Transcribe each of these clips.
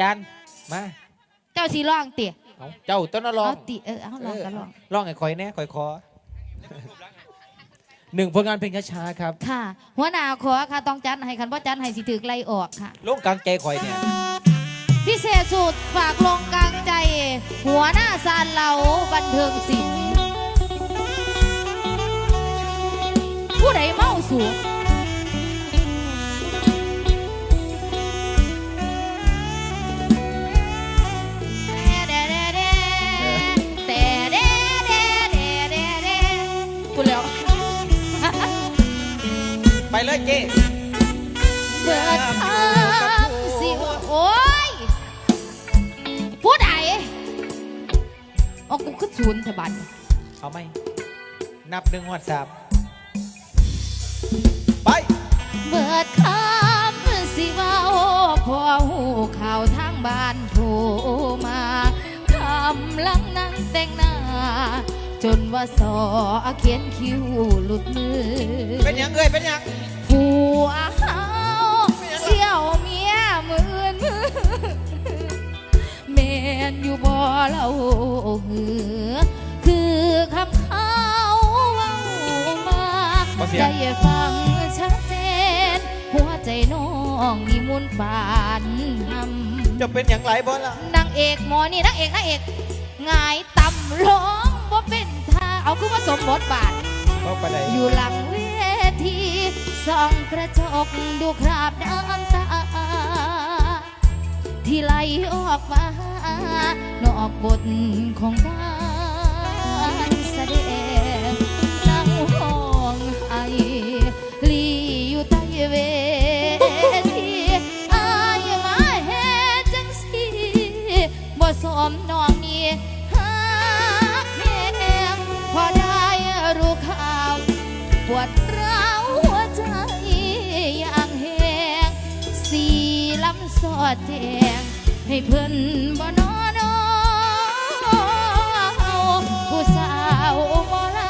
จานมาเจ้าสีร้องเตี๋ยเอาเจ้าต้นน่ะร้องเอาติเออเอาลองก็ลองร้องไอ้คอยแน่คอยคอหนึ่งผลงานเพลงช้าๆครับ ค่ะ หัวหน้าขอค่ะต้องจัดให้คันว่าจัดให้สิถือไล่ออกค่ะลงกลางใจคอยเนี่ยพิเศษสุดฝากลงกลางใจ หัวหน้าซานเหลาบันเทิงศิลป์ผู้ใดเมาสูง เลยเจ้เบิดทางสิโอ้ยผู้ใดเอากูขึ้นศูนย์เถอะบัดเอาไหมนับหนึ่งวัดสามไป เบิดคำสิเว่าพอหูข่าวทางบ้านโทรมาคำลังนั่งแต่งหน้า จนว่าสอเขียนคิ้วหลุดมือ เป็นหยังเอ้ยเป็นหยัง ผัวเฮาเสี่ยวเมียมือนมือแมนอยู่บ่เล่าหือคือคำเขาเว้ามาบ่เสีย ได้ฟังชัดเจน หัวใจน้องนี่มุนปานทำ จะเป็นหยังไหลบ่ล่ะนางเอกหมอนี่นางเอกนางเอกหงายต่ำร้องว่าเป็นท่าเอาคือว่าสมบทบาทก็ไปไหนอยู่หลังเว ทีส่องกระจกดูคราบน้ำตา ที่ไหลออกมานอกบทของกา เพิ่นบ่นอนผู้สาวหมอล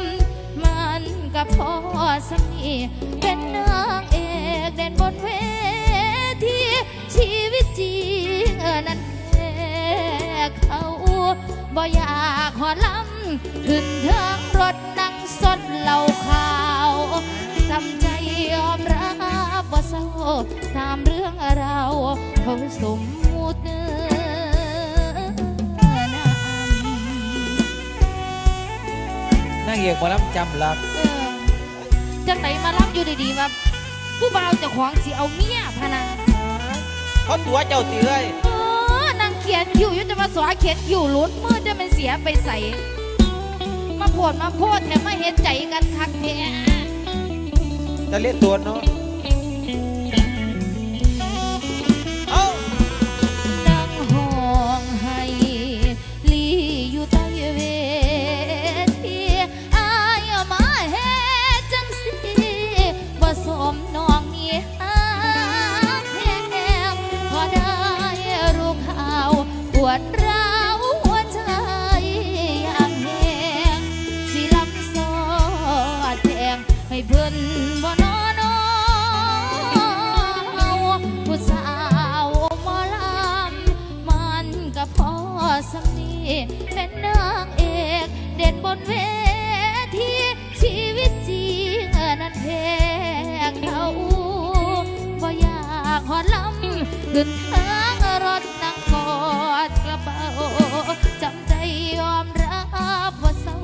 ำมันกับพ่อสามีเป็นนางเอกเด่นบนเวทีชีวิตจริงนั้นแพ้เขาบ่อยากหอลำขึ้นเทิงรถนั่งสดเหล่าขาวทำใจยอมรับว่าเศร้าตามเรื่องราวเขาสม มุติเนื้อนามนางเอกหมาล้ำจำลับเออจังไหนมารับอยู่ดีๆว่าผู้บ่าวเจะของสิเอาเมียพะนาเขาตัวเจ้าตีเลยเออนางเขียนคิวอยุจะมาสวาเขียนคิวหลุดมือจะเป็นเสียไปใส่มาโพดมาโพดเนี่ยมาเห็นใจกันคักแท้จะเล่นตัวเนาะ ขึ้นทางรถนั่งกอดกระเป๋าจำใจยอมรับว่าเศร้า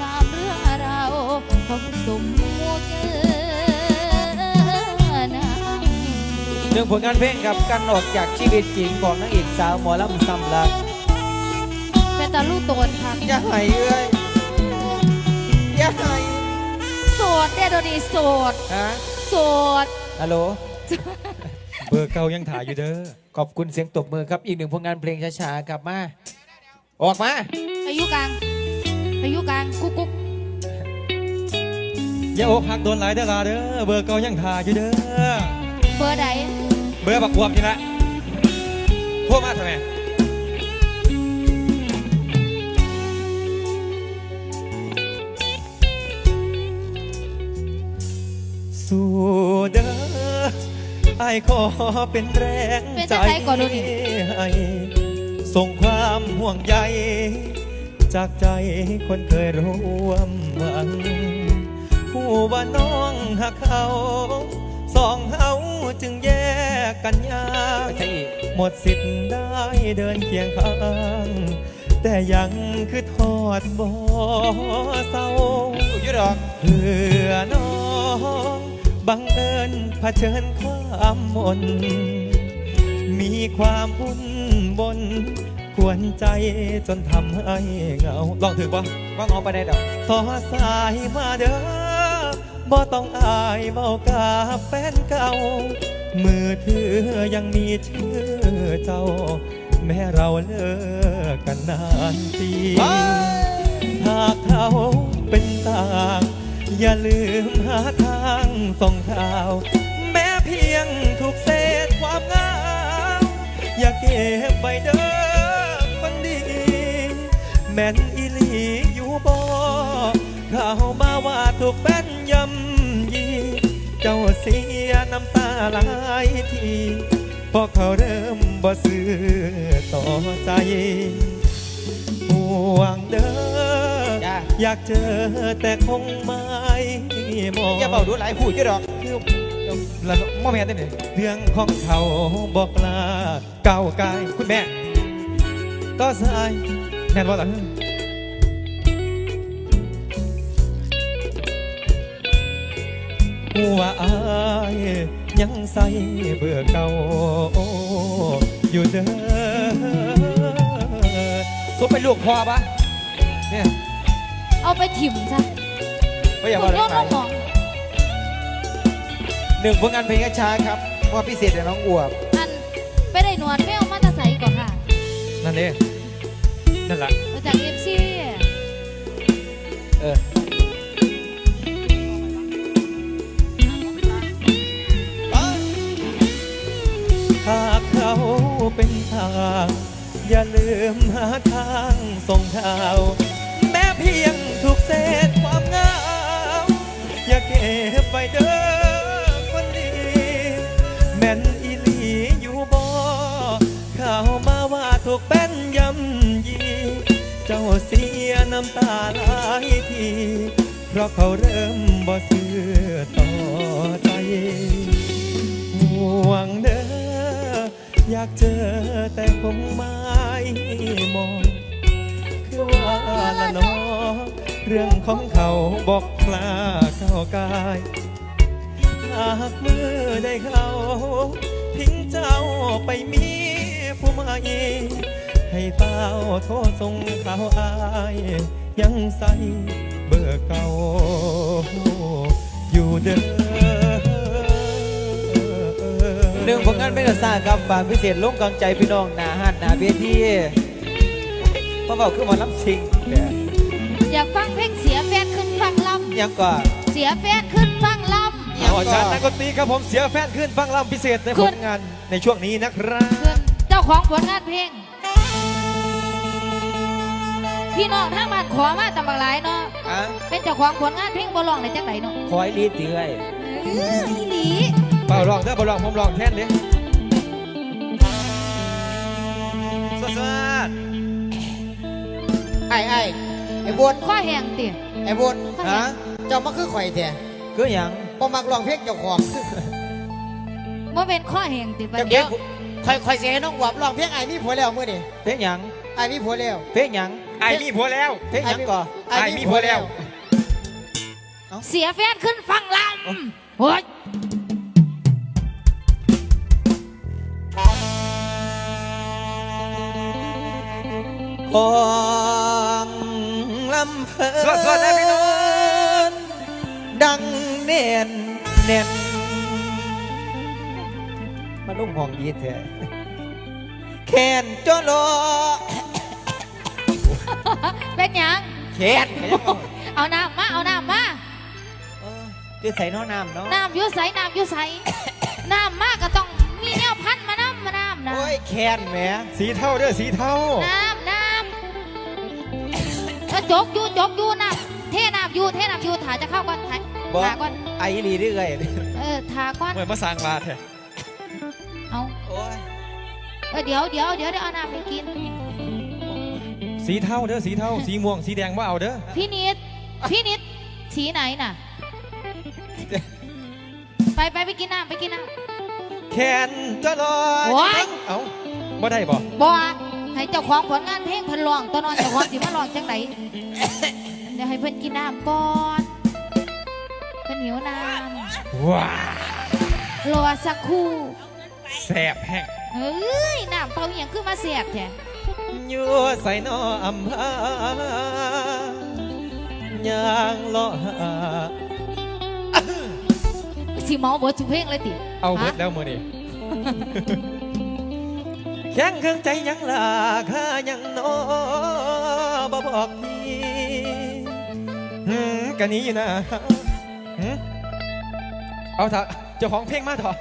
ตามเรื่องราวของสมมุตินางหนึ่งผลงานเพลงครับการออกจากชีวิตจริงของนางเอกสาวหมอลำซ้ำลักเป็นตาลูกโตนค่ะอย่าให้เอ้ยอย่าให้โสดเดโดนีโสดฮะโสดฮัลโหล เบอร์เก่ายังถ่ายอยู่เด้อ ขอบคุณเสียงตบมือครับ อีกหนึ่งผลงานเพลงช้าๆกลับมา ออกมา อายุกลางอายุกลางกุ๊กกุ๊กอย่าอกหักโดนหลายเด้อลาเด้อ เบอร์เก่ายังถ่ายอยู่เด้อ เบอร์ใดเบอร์บักบวบนี่ละพวกมาทำไมสู้ เด้ออ้ายขอเป็นแรงเป็นใจจังใดก่อนดูนี่ให้ส่งความห่วงใย จากใจคนเคยร่วมหวังผู้ว่าน้องหักเขาสองเฮาจึงแยกกันยาไม่กใช่อีกหมดสิทธิ์ได้เดินเคียงข้าง แต่ยังคือทอดบ่เศร้าอยู่อยี่ดอกเพื่อน้องบังเอิญเผชิญความมน มีความวุ่นบนกวนใจจนทำให้เหงา ลองถือปะว่างอไปได้ดอกต่อสายมาเด้อบ่ต้องอายเบากับแฟนเก่า มือถือยังมีชื่อเจ้า แม้เราเลิกกันนานปีหากเขาเป็นต่าง อย่าลืมหาทางส่งข่าว งถูกเศษความเหงาอย่าเก็บไปเด้อคนดี แม่นอีหลีอยู่บ่เข้ามาว่าถูกแป้นยำยี เจ้าเสียน้ำตาหลายทีเพราะเขาเริ่มบ่ซื้อต่อใจห่วงเด้อจ้าอยากเจอแต่คงไม่มองอย่าเบาดูหลายผู้อยี่ดอกคือ แล้วก็มอแม่นได้เนี่ยเรื่องของเขาบอกลาเก่าวกายคุณแม่ต่อสายแม่นว่าล่ะหัวอายยังใส่เบื่อเก่าอยู่เด้อซุปเป็นลูกพอปะเนี่ยเอาไปถิ่มซะไม่อยากคุเอาณอะไรโยนลขายง หมองหนึ่งผลงานเพลงช้าครับว่าพิเศษเดี๋ยวน้องอวบอันไปได้หนวดแมวมาแตะใสก่อนค่ะนั่นเองนั่นแหละมาจากเอฟซีเออหากเขาเป็นทาง อย่าลืมหาทางส่งข่าว แม้เพียงถูกเศษความเหงาอย่าเก็บไปเด้อ เจ้าเสียน้ำตาหลายที เพราะเขาเริ่มบ่เสื่อต่อใจ ห่วงเด้ออยากเจอแต่คงไม่มอง คือว่าละนอเรื่องของเขาบอกกล้าเข้ากายหากมือได้เขา ทิ้งเจ้าไปมีผู้ใหม่ ให้เต้าโทษส่งข่าวอายยังใส่เบอร์เก่าอยู่เด้อหนึ่งผลงานเพลงช้าครับฝากพิเศษลงกำลังใจพี่น้องหนาหันหนาเวทีเพราะว่าคือหมาล้ำซิงเนี่ยอยากฟังเพลงเสียแฟนขึ้นฟังลยังก่อนำเสียแฟนขึ้นฟังลเอาอาจารย์นักดนตรีครับผมเสียแฟนขึ้นฟังลำพิเศษในขึ้ผนลงานในช่วงนี้นะครับำขึ้นเจ้าของผลงานเพลง พี่น้องทางบ้านขอมาตำบักหลายเนาะอะเป็นเจ้าของผลงานเพลงบ่ร้องได้จังไดเนาะคอยรีดเตื้อยเอออีหลีเปล่าลองเด้อเปล่าลองผมลองแทนเด้สวัสดีไอ้ไอ้ไอ้บุญข้อแห้งติไอ้บุญข้อแห้ฮะงเจ้ามาคือข่อยแท้คือหยังบ่มักร้องเพลงเจ้าของบ่เป็นข้อแห้งติบัดเดี๋เดี๋ยยววข่อยข่อยสิให้น้องหวับร้องเพลงไอ้มีผัวแล้วมื้อนี้เพลงหยังไอ้มีผัวแล้วเพลงหยัง ไอ้มีผัวแล้วเพลงหยังก่อนไอ้มีผัวแล้ว เสียแฟนขึ้นฟังลำโอ้ยของลำเพลินสวัสดีได้พี่น้องดังเน่นเน่นมาลุ่มห้องดีแท้แขนจนรอ เป็นหยังแขนก็ยังเอาเอาน้ำมาเอาน้ำมาเออคือใส่น้อน้ำเนาะน้ำอยุใสน้ำอยุใสน้ำมากก็ต้องมีแนวพันมาน้ำมาน้ำนะโอ้ยแขนแหมสีเท่าเด้อสีเท่าน้ำน้ำก็จกอยู่จกอยู่น้ำเทน้ำอยู่เทน้ำอยู่ถาจะเข้าก่อนถาบอกถาก่อนไอ้ลีเรื่อยเออถาก่อนเหมือนมาสร้างมาแท้อเดี๋ยวเดี๋ยวเดี๋ยวเดี๋ยวเอาน้ำไปกิน สีเทาเด้อสีเทาสีม่วงสีแดงว่าเอาเด้อพี่นิด พี่นิดสีไหนน่ะ ไปไปไปกินน้ำไปกินน้ำ แขนจะลอยโอ๊ย เอ้าบ่ได้บ่บอให้เจ้าของผลงานเพลงเพิ่นร้องตัวนอนเจ้าของสิมาร้องจังไหนเดี๋ยวให้เพิ่นกินน้ำก่อนเพิ่นหิวน้ว้าำรอสักครู่แสบแห้งเฮ้ยน้ำเปล่าอหย่างขึ้นมาเสียบแท้ อยู่ใส่นออำพายางเลาะหาสิเมาเบิดทุกเพลงเลยติเอาเบิดฮะแล้วมือนี่แข้งเครื่องใจยังลาค่ายังนอบ่บอกพี่หืมกันนี้อยู่นะหืมเอาเถอะเจ้าของเพลงมาเถอะ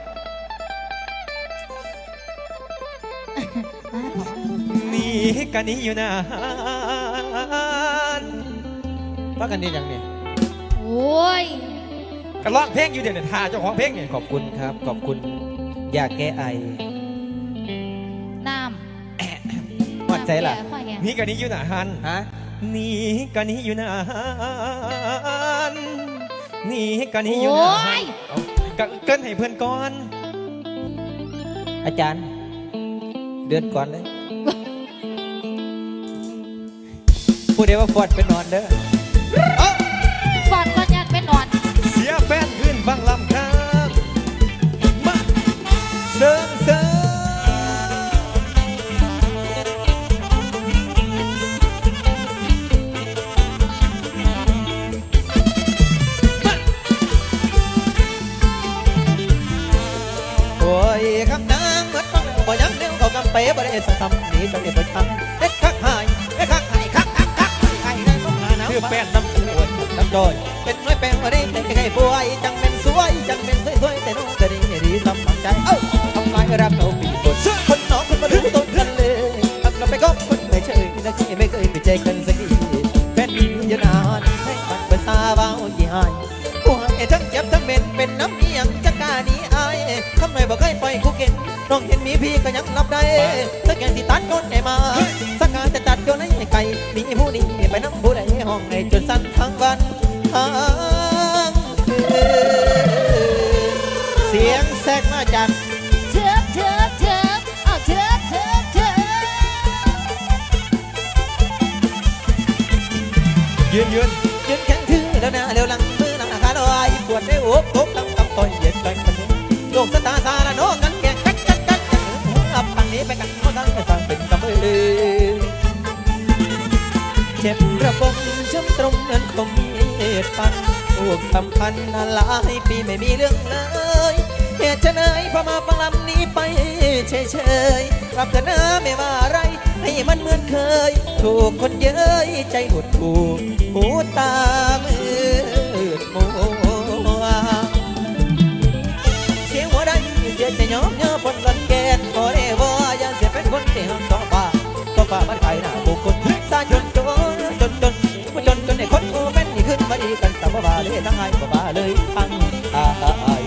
กันนี้อยู่นะพักกันดีอย่างนี้โอ้ยก็ร้องเพลงอยู่เดี๋ยวนี้ท่าเจ้าของเพลงเนี่ยขอบคุณครับ ขอบคุณอยากแก้ไอน้ำหวัดใจล่ะน้ำแก่ค่อยแก่นี่กันนี้อยู่นะฮันฮะนี่กันนี้อยู่นะฮันนี่กันนี้โออยู่นะ้ฮันยเอาก็เกินให้เพื่อนก่อน อาจารย์ เดือนก่อนเลย พูดเดียวว่าฟอดไปนอนเด้อฟอดก็ยัดไปนอน เสียแฟนขึ้นฟังลำครับ มาเซิงเซิงโอ้ยคำนางเหมือนฟังบ่ยังเดียวเขากำเป๋บ่ได้สักคำนี้จนได้ประชังเชื่อแป้นน้ำปวดน้ำโดยเป็นน้อยแปลงว่าได้แต่ใครป่วยจังเป็นสวยจังเป็นสวยสวยแต่น้องจะดีดีสำคัญใจเอ้าทำลายรักเราปีบนคนน้องคนมาดูต้นกันเลยทำเราไปก็คนไม่เชยนะที่ไม่เคยไปเจอกันสักทีแฟนมีอยู่นานให้มันภาษาบ้ายี่หายผู้ให้ทั้งเจ็บทั้งเป็นเป็นน้ำเมียงจักกานี้อายทำไมบ่เคยปล่อยคู่เก่ง น้องเห็นมีพี่ก็ยังรับได้สักแกนที่ตัดโดนได้มา สักการจะตัดโยนให้ไกลมีผู้นี้ไปน้ำผู้ใดห้องให้จนสั้นทั้งวันทั้งคืนเสียงแทรกมาจากเถิบเถิบเถิบเอาเถิบเถิบเถิบยืนยืนยืนแข็งทื่อแล้วหน้าเร็วหลังมือหลังอาคาลอยปวดได้โอบตกตั้งตั้งต่อยเย็นไปกันนี้โลกสตาร์สารโนกั ไปกันหัวทั้งไปสั่งเป็นกำมือเจ็บระบมช้ำตรงเงินคงมีเหตุปันพวกสัมพันธ์นาหลายปีไม่มีเรื่องเลยเหตุเฉนยพอมาฟังลำนี้ไปเฉยเฉยรับเถอะนะไม่ว่าอะไร ให้มันเหมือนเคย ถูกคนเย้ยใจหดหูหูตามืด มาดีกันสาเลยทั้งไงบ่บาเลยทั้งอาย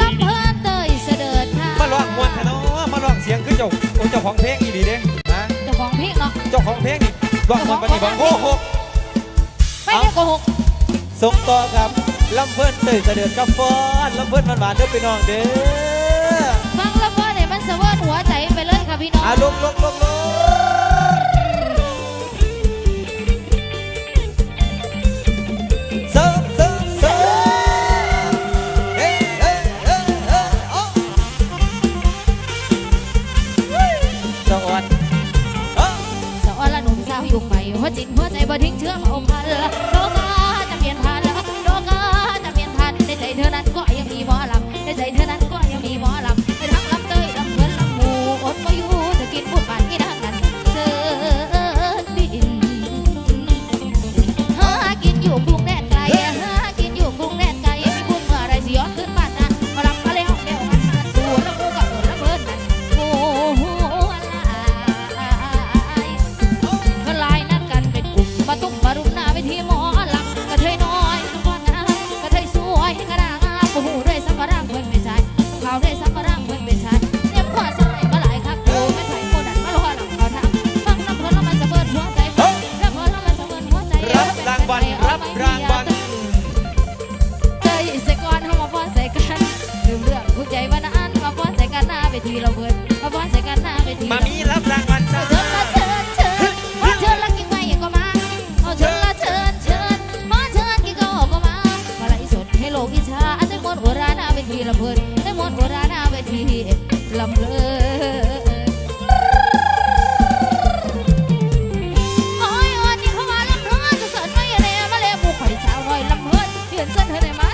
ลำเพลินเตยเสด็จค่ะมาลองมวนแท้เนาะมาลองเสียงคือเจ้าโอ้เจ้าของเพลงอีดีเด้ฮะเจ้าของเพลงเนาะเจ้าของเพลงนี่ลองมวนปฏิบัติโอ้โหไม่ได้โกหกส่งต่อครับลำเพิ่นเตยเสด็จกับฟอนลำเพิ่นหวานเด้อพี่น้องเด้อฟังแล้วก็เนี่ยมันสะเวิร์นหัวใจไปเลยค่ะพี่น้องอาลงลงลงลง บ่ทิ้งเชื้อมเอาพันโ很正和你吗？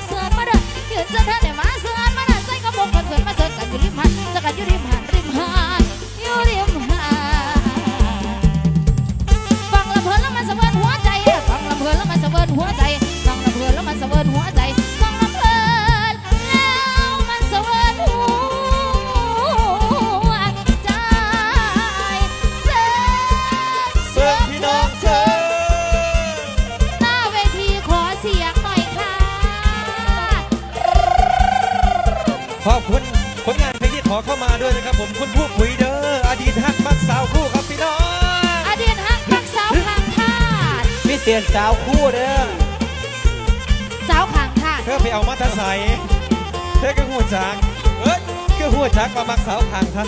เปลี่ยนสาวคู่เด้อสาวขังทางเธอไปเอามาตาใสเธอก็หัวจักเอ้ยก็หัวจักมามักสาวขังท่าน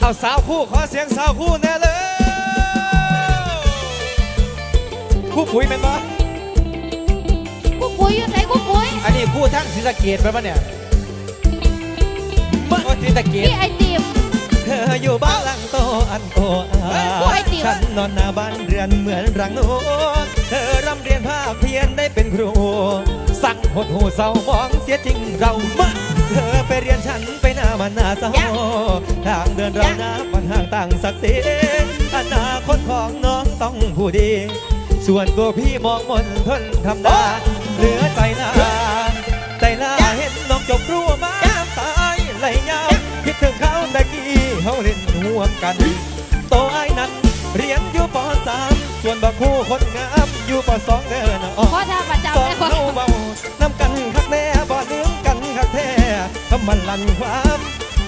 เอาสาวคู่ขอเสียงสาวคู่แน่เลยคู่ปุ๋ยเป็นปะคู่ปุ๋ยอยู่ไหนกูปุ๋ยอันนี้คู่ทั้งศรีสะเกดเป็นปะเนี่ย ครีตะกียพี่ไอติม เธออยู่บ้านหลังโตอันโอเอ้อาฉันนอนหน้าบ้านเรือนเหมือนรังโนนเธอร่ำเรียนภาคเพียนได้เป็นครู สั่งหดหูเศร้ามองเสียจริงเรามื่อเธอไปเรียนฉันไปหน้ามันหน้าเศร้าทางเดินเราหน้าปันห่างต่างศักดิ์ศรีอนาคตของน้องต้องผู้ดี ส่วนตัวพี่มองมนทนธรรมดาเหลือใจลาใจลาเห็นน้องจบรั้ว เทิงเขาตะกี้เขาเล่นห่วงกัน โตไอ้นั้นเรียนอยู่ปสามส่วนบักคู่คนงามอยู่ปสองเด้อน้องพ่อท่าประจำเลยคนเบานำกันคักแน่บ่ลืมกันคักแท้คำมันลันความ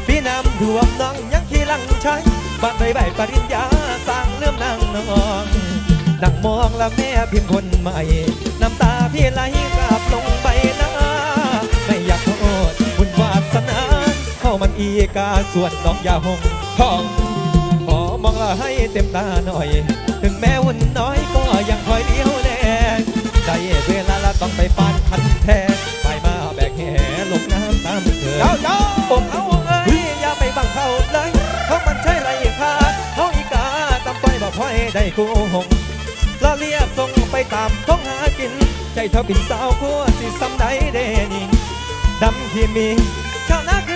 พี่น้ำท่วมน้องยังขี้ลังใช้บ้านใบใบปริญญาสร้างเลื่อมนางน้องนั่งมองแล้วแม่พิมพ์คนใหม่ น้ำตาพี่ไหลกลับลงไปน้าไม่อยาก เข้ามันอีกาส่วนน้องยาหงทองขอมองละให้เต็มตาหน่อย ถึงแม้วุ่นน้อยก็ยังคอยเดียวแรงใจเวลาละต้องไปปานคันแท้ไปมาแบกแห่ลงน้ำตามเธอเจ้าเจ้าอกเอาเอ้ยอย่าไปบังเขาเลยเขามันใช่ไรค่ะเขาอีกาตำไปบอกพ่อได้คู่หงละเรียบส่งไปตามท้องหากิน ใจเธอเป็นสาวคู่สิซ้ำใดเดนิ่งดำที่มีชาวนาคือ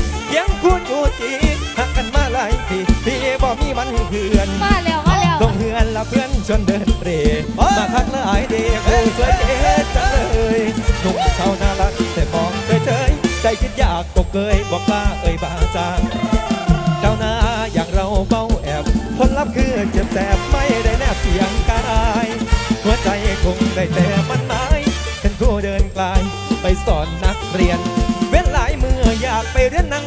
าหลายปีพี่บ่มีวันเพื่อนมาแล้วมาแล้วลงเฮือนละเพื่อนชวนเดินเตรมาทักหลายเด็กโอ้สวยเก๋จังเลยหนุ่มชาวน่ารักแต่มองเคยเฉยใจคิดอยากก็เคยบอกกล้าเอ่ยบาจางเจ้าหน้าอย่างเราเบ้าแอบผลลัพธ์คือเจ็บแสบไม่ได้แนบเพียงกายหัวใจคงได้แต่มันหมายเป็นผู้เดินไกลไปสอนนักเรียน เว้นหลายมืออยากไปเรียนหนัง